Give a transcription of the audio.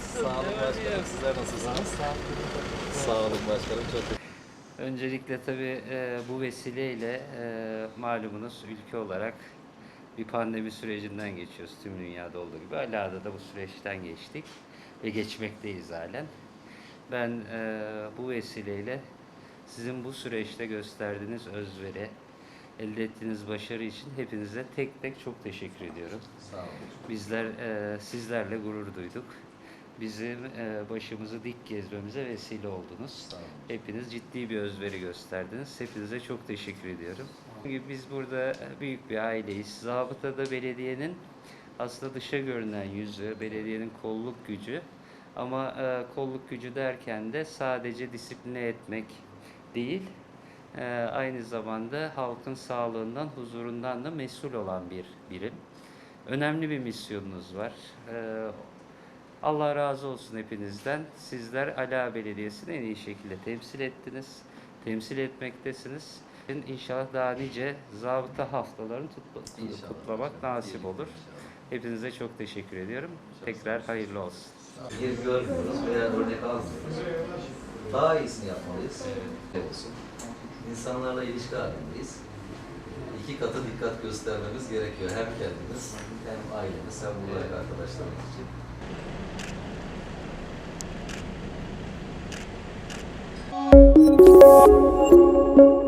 Sağ olun başkanım. Sizler nasılsınız? Sağ olun başkanım. Çok Öncelikle tabii e, bu vesileyle e, malumunuz ülke olarak bir pandemi sürecinden geçiyoruz. Tüm dünyada olduğu gibi. Ala'da da bu süreçten geçtik ve geçmekteyiz halen. Ben e, bu vesileyle sizin bu süreçte gösterdiğiniz özveri, elde ettiğiniz başarı için hepinize tek tek çok teşekkür ediyorum. sağ olun. Bizler e, sizlerle gurur duyduk. Bizim e, başımızı dik gezmemize vesile oldunuz. Sağ olun. Hepiniz ciddi bir özveri gösterdiniz. Hepinize çok teşekkür ediyorum. Çünkü Biz burada büyük bir aileyiz. Zabıtada belediyenin aslında dışa görünen yüzü, belediyenin kolluk gücü. Ama e, kolluk gücü derken de sadece disipline etmek değil, e, aynı zamanda halkın sağlığından, huzurundan da mesul olan bir birim. Önemli bir misyonunuz var. E, Allah razı olsun hepinizden. Sizler Ala Belediyesi'ni en iyi şekilde temsil ettiniz. Temsil etmektesiniz. İnşallah daha nice zabıta haftalarını tutla- İnşallah. kutlamak nasip İyi, olur. inşallah. Hepinize çok teşekkür ediyorum. Tekrar hayırlı olsun. Bir görmüyoruz veya örnek almıyoruz. Daha iyisini yapmalıyız. Evet. olsun. İnsanlarla ilişki halindeyiz. İki katı dikkat göstermemiz gerekiyor. Hem kendimiz, hem ailemiz, hem buradaki arkadaşlarımız için. Thank